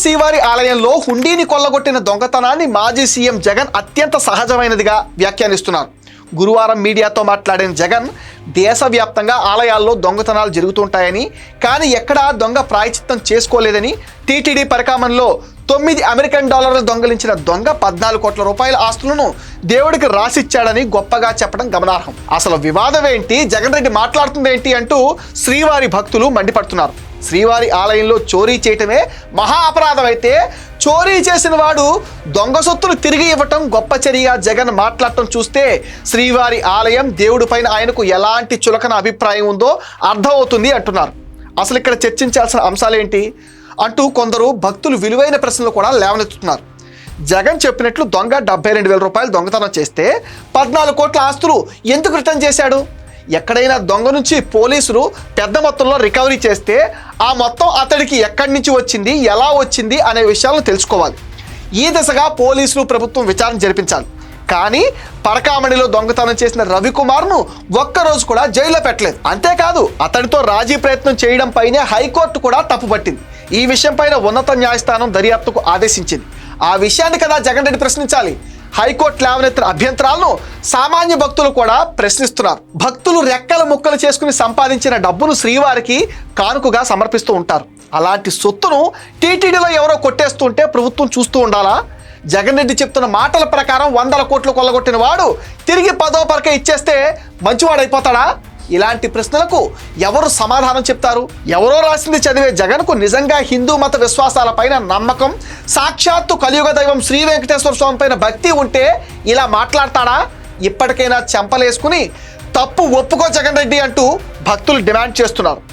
శ్రీవారి ఆలయంలో హుండీని కొల్లగొట్టిన దొంగతనాన్ని మాజీ సీఎం జగన్ అత్యంత సహజమైనదిగా వ్యాఖ్యానిస్తున్నారు. గురువారం మీడియాతో మాట్లాడిన జగన్ దేశవ్యాప్తంగా ఆలయాల్లో దొంగతనాలు జరుగుతుంటాయని కానీ ఎక్కడా దొంగ ప్రాయచిత్తం చేసుకోలేదని టీటీడీ పరికామంలో తొమ్మిది అమెరికన్ డాలర్లు దొంగలించిన దొంగ పద్నాలుగు కోట్ల రూపాయల ఆస్తులను దేవుడికి రాసిచ్చాడని గొప్పగా చెప్పడం గమనార్హం. అసలు వివాదం ఏంటి? జగన్ రెడ్డి మాట్లాడుతుంది ఏంటి అంటూ శ్రీవారి భక్తులు మండిపడుతున్నారు. శ్రీవారి ఆలయంలో చోరీ చేయటమే మహా అపరాధం అయితే చోరీ చేసిన వాడు దొంగ సొత్తులు తిరిగి ఇవ్వటం గొప్ప చర్య జగన్ మాట్లాడటం చూస్తే శ్రీవారి ఆలయం దేవుడి పైన ఆయనకు ఎలాంటి చులకన అభిప్రాయం ఉందో అర్థమవుతుంది అంటున్నారు. అసలు ఇక్కడ చర్చించాల్సిన అంశాలేంటి? అంటూ కొందరు భక్తులు విలువైన ప్రశ్నలు కూడా లేవనెత్తుతున్నారు. జగన్ చెప్పినట్లు దొంగ డెబ్బై రెండు వేల రూపాయలు దొంగతనం చేస్తే పద్నాలుగు కోట్ల ఆస్తులు ఎందుకు రిటర్న్ చేశాడు? ఎక్కడైనా దొంగ నుంచి పోలీసులు పెద్ద మొత్తంలో రికవరీ చేస్తే ఆ మొత్తం అతడికి ఎక్కడి నుంచి వచ్చింది ఎలా వచ్చింది అనే విషయాలను తెలుసుకోవాలి. ఈ దిశగా పోలీసులు ప్రభుత్వం విచారణ జరిపించాలి. కానీ పరకామణిలో దొంగతనం చేసిన రవికుమార్ను ఒక్కరోజు కూడా జైల్లో పెట్టలేదు. అంతేకాదు అతడితో రాజీ ప్రయత్నం చేయడం పైనే హైకోర్టు కూడా తప్పుపట్టింది. ఈ విషయంపైన ఉన్నత న్యాయస్థానం దర్యాప్తుకు ఆదేశించింది. ఆ విషయాన్ని కదా జగన్ రెడ్డి ప్రశ్నించాలి. హైకోర్టు లేవనెత్తిన అభ్యంతరాలను సామాన్య భక్తులు కూడా ప్రశ్నిస్తున్నారు. భక్తులు రెక్కలు ముక్కలు చేసుకుని సంపాదించిన డబ్బును శ్రీవారికి కానుకగా సమర్పిస్తూ ఉంటారు. అలాంటి సొత్తును టీటీడీలో ఎవరో కొట్టేస్తుంటే ప్రభుత్వం చూస్తూ ఉండాలా? జగన్ రెడ్డి చెప్తున్న మాటల ప్రకారం వందల కోట్లు కొల్లగొట్టిన వాడు తిరిగి పదో పరక ఇచ్చేస్తే మంచివాడైపోతాడా? ఇలాంటి ప్రశ్నలకు ఎవరు సమాధానం చెప్తారు? ఎవరో రాసింది చదివే జగన్కు నిజంగా హిందూ మత విశ్వాసాలపైన నమ్మకం? సాక్షాత్తు కలియుగ దైవం శ్రీ వెంకటేశ్వర స్వామి పైన భక్తి ఉంటే ఇలా మాట్లాడతాడా? ఇప్పటికైనా చెంపలేసుకుని తప్పు ఒప్పుకో జగన్ రెడ్డి అంటూ భక్తులు డిమాండ్ చేస్తున్నారు.